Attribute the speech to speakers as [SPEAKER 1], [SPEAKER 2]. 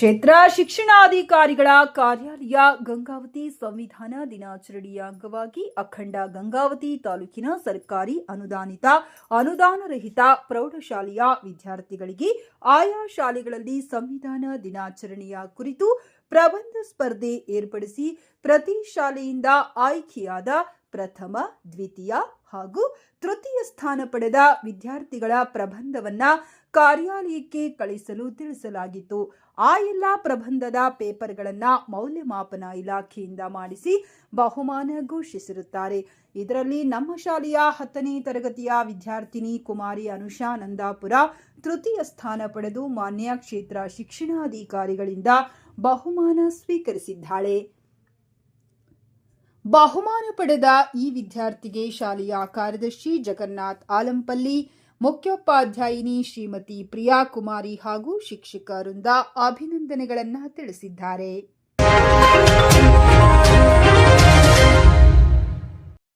[SPEAKER 1] ಕ್ಷೇತ್ರ ಶಿಕ್ಷಣಾಧಿಕಾರಿಗಳ ಕಾರ್ಯಾಲಯ ಗಂಗಾವತಿ ಸಂವಿಧಾನ ದಿನಾಚರಣೆಯ ಅಂಗವಾಗಿ ಅಖಂಡ ಗಂಗಾವತಿ ತಾಲೂಕಿನ ಸರ್ಕಾರಿ ಅನುದಾನಿತ ಅನುದಾನರಹಿತ ಪ್ರೌಢಶಾಲೆಯ ವಿದ್ಯಾರ್ಥಿಗಳಿಗೆ ಆಯಾ ಶಾಲೆಗಳಲ್ಲಿ ಸಂವಿಧಾನ ದಿನಾಚರಣೆಯ ಕುರಿತು ಪ್ರಬಂಧ ಸ್ಪರ್ಧೆ ಏರ್ಪಡಿಸಿ ಪ್ರತಿ ಶಾಲೆಯಿಂದ ಆಯ್ಕೆಯಾದ ಪ್ರಥಮ, ದ್ವಿತೀಯ ಹಾಗೂ ತೃತೀಯ ಸ್ಥಾನ ಪಡೆದ ವಿದ್ಯಾರ್ಥಿಗಳ ಪ್ರಬಂಧವನ್ನ ಕಾರ್ಯಾಲಯಕ್ಕೆ ಕಳಿಸಲು ತಿಳಿಸಲಾಗಿತ್ತು. ಆ ಎಲ್ಲ ಪ್ರಬಂಧದ ಪೇಪರ್ಗಳನ್ನ ಮೌಲ್ಯಮಾಪನ ಇಲಾಖೆಯಿಂದ ಮಾಡಿಸಿ ಬಹುಮಾನ ಘೋಷಿಸಿರುತ್ತಾರೆ. ಇದರಲ್ಲಿ ನಮ್ಮ ಶಾಲೆಯ ಹತ್ತನೇ ತರಗತಿಯ ವಿದ್ಯಾರ್ಥಿನಿ ಕುಮಾರಿ ಅನುಷಾ ನಂದಾಪುರ ತೃತೀಯ ಸ್ಥಾನ ಪಡೆದು ಮಾನ್ಯ ಕ್ಷೇತ್ರ ಶಿಕ್ಷಣಾಧಿಕಾರಿಗಳಿಂದ ಬಹುಮಾನ ಸ್ವೀಕರಿಸಿದ್ದಾಳೆ. ಬಹುಮಾನ ಪಡೆದ ಈ ವಿದ್ಯಾರ್ಥಿಗೆ ಶಾಲೆಯ ಕಾರ್ಯದರ್ಶಿ ಜಗನ್ನಾಥ್ ಆಲಂಪಲ್ಲಿ, ಮುಖ್ಯೋಪಾಧ್ಯಾಯಿನಿ ಶ್ರೀಮತಿ ಪ್ರಿಯಾ ಕುಮಾರಿ ಹಾಗೂ ಶಿಕ್ಷಕ ವೃಂದ ಅಭಿನಂದನೆಗಳನ್ನು ತಿಳಿಸಿದ್ದಾರೆ.